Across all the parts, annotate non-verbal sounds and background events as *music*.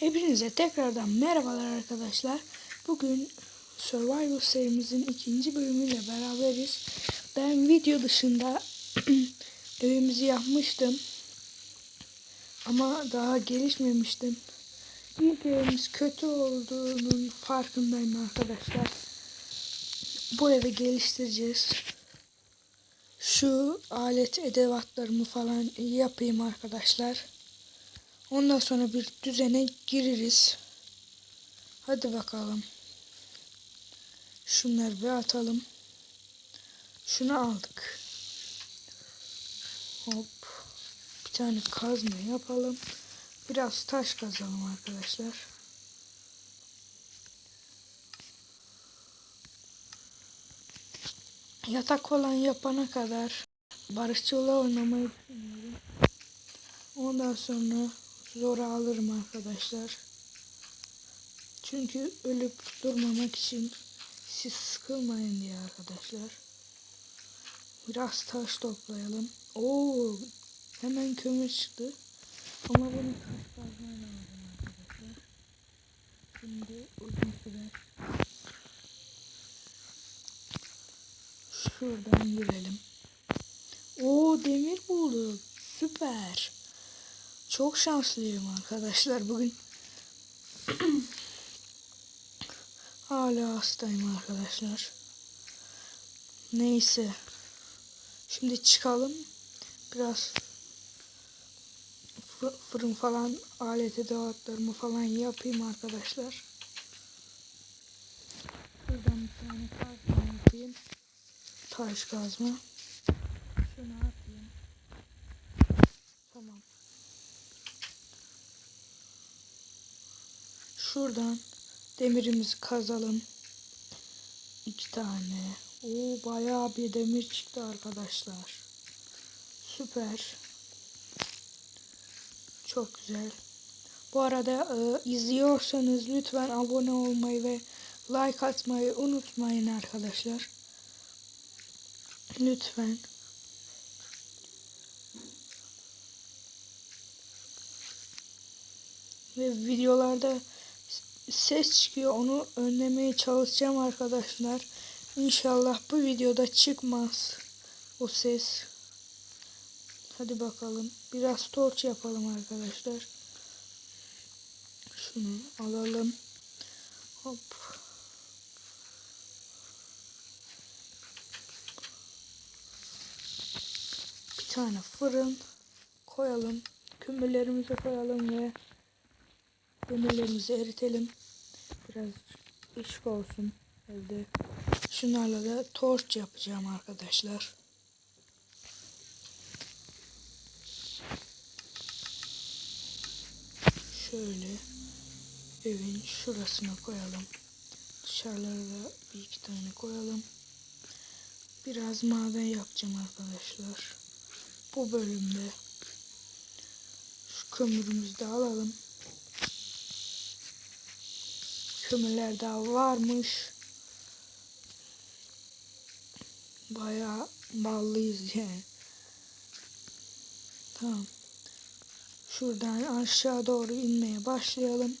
Hepinize tekrardan merhabalar arkadaşlar. Bugün Survival serimizin ikinci bölümüyle beraberiz. Ben video dışında *clears throat* evimizi yapmıştım. Ama daha gelişmemiştim. İlk evimiz kötü olduğunun farkındayım arkadaşlar. Bu evi geliştireceğiz. Şu alet edevatlarımı falan yapayım arkadaşlar. Ondan sonra bir düzene gireriz. Hadi bakalım. Şunları bir atalım. Şunu aldık. Hop. Bir tane kazma yapalım. Biraz taş kazalım arkadaşlar. Yatak falan yapana kadar barışçılı oynamayı düşünüyorum. Ondan sonra zora alırım arkadaşlar. Çünkü ölüp durmamak için siz sıkılmayın diye arkadaşlar. Biraz taş toplayalım. Oo, hemen kömür çıktı. Ama bunu taş kazmayla aldım arkadaşlar. Şimdi uzun sürer. Şuradan girelim. Oo demir bulduk. Süper. Çok şanslıyım arkadaşlar bugün. *clears throat* Hala hastayım arkadaşlar. Neyse. Şimdi çıkalım. Biraz fı- fırın falan alet edevatlarımı falan yapayım arkadaşlar. Şuradan bir tane kazma yapayım. Taş kazma. Şunu atayım. Tamam. Şuradan demirimizi kazalım. İki tane. Oo bayağı bir demir çıktı arkadaşlar. Süper. Çok güzel. Bu arada e, izliyorsanız lütfen abone olmayı ve like atmayı unutmayın arkadaşlar. Lütfen. Ve videolarda ses çıkıyor. Onu önlemeye çalışacağım arkadaşlar. İnşallah bu videoda çıkmaz o ses. Hadi bakalım. Biraz torç yapalım arkadaşlar. Şunu alalım. Hop. Bir tane fırın koyalım. Kömürlerimizi koyalım ve demirlerimizi eritelim. Biraz ışık olsun evde. Şunlarla da torç yapacağım arkadaşlar. Şöyle evin şurasına koyalım. Dışarılara da bir iki tane koyalım. Biraz maden yapacağım arkadaşlar. Bu bölümde şu kömürümüzü de alalım. Kömürler daha varmış. Bayağı ballıyız yani. Tamam. Şuradan aşağı doğru inmeye başlayalım.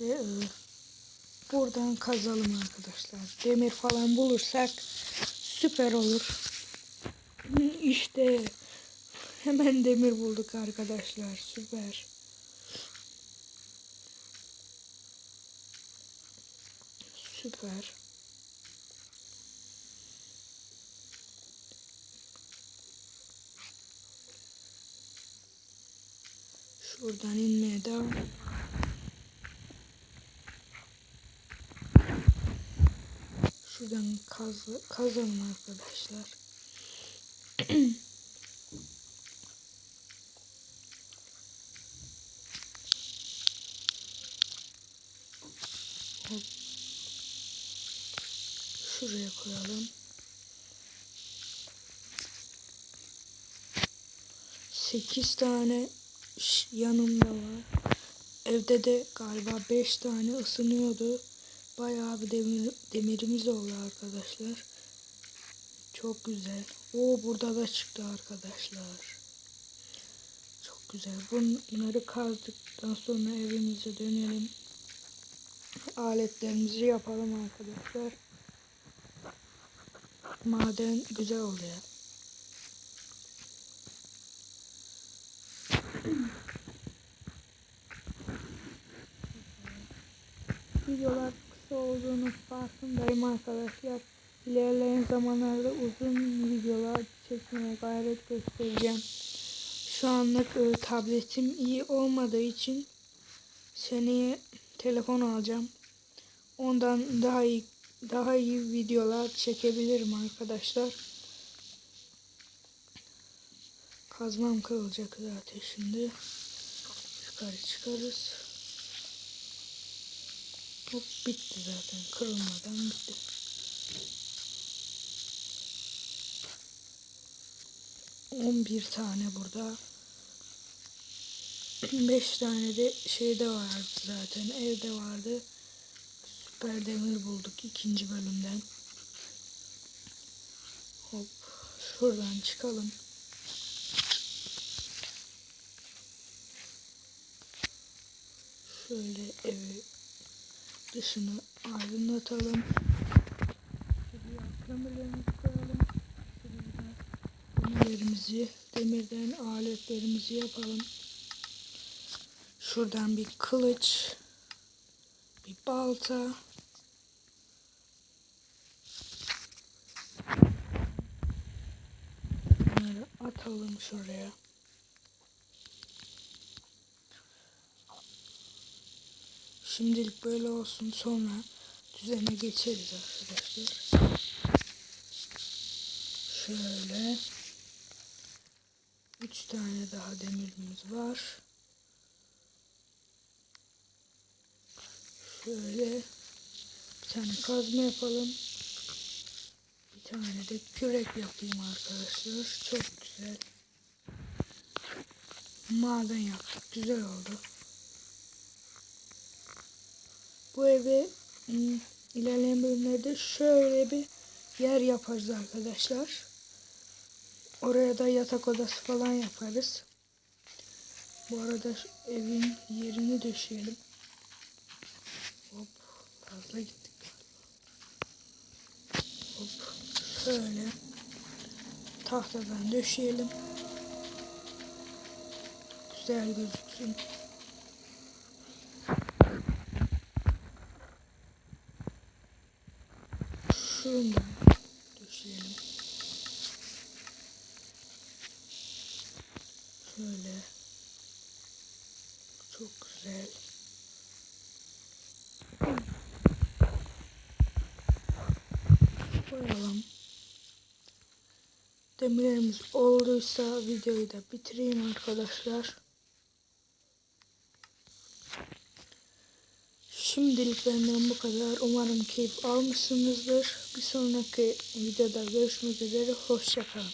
Ve e, buradan kazalım arkadaşlar. Demir falan bulursak süper olur. İşte hemen demir bulduk arkadaşlar. Süper. Süper. Şuradan inmeye devam. Şuradan kaz, kazalım arkadaşlar. *clears throat* 8 tane yanımda var. Evde de galiba 5 tane ısınıyordu. Bayağı bir demir, demirimiz oldu arkadaşlar. Çok güzel. O burada da çıktı arkadaşlar. Çok güzel. Bunları kazdıktan sonra evimize dönelim. Aletlerimizi yapalım arkadaşlar. Maden güzel oluyor. Videolar kısa olduğunu farkındayım arkadaşlar. İlerleyen zamanlarda uzun videolar çekmeye gayret göstereceğim. Şu anlık e, tabletim iyi olmadığı için seneye telefon alacağım. Ondan daha iyi daha iyi videolar çekebilirim arkadaşlar. Kazmam kırılacak zaten şimdi. Yukarı çıkarız. Hop bitti zaten. Kırılmadan bitti. On bir tane burada. *clears throat* Beş tane de şeyde vardı zaten. Evde vardı. Süper demir bulduk ikinci bölümden. Hop şuradan çıkalım. Şöyle evi dışını aydınlatalım. Şuraya kömürlerimizi koyalım. Şuraya da demirlerimizi, demirden aletlerimizi yapalım. Şuradan bir kılıç, bir balta. Atalım şuraya. Şimdilik böyle olsun sonra düzene geçeriz arkadaşlar. Şöyle. Üç tane daha demirimiz var. Şöyle bir tane kazma yapalım. Bir tane de kürek yapayım arkadaşlar. Çok güzel. Maden yaptık. Güzel oldu. Bu eve hmm, ilerleyen bölümlerde şöyle bir yer yaparız arkadaşlar. Oraya da yatak odası falan yaparız. Bu arada evin yerini döşeyelim. Hop fazla gittik. Hop şöyle tahtadan döşeyelim. Güzel gözüksün. Şundan döşeyelim. Şöyle. Çok güzel. Koyalım. Demirlerimiz olduysa videoyu da bitireyim arkadaşlar. Şimdilik benden bu kadar. Umarım keyif almışsınızdır. Bir sonraki videoda görüşmek üzere. Hoşçakalın.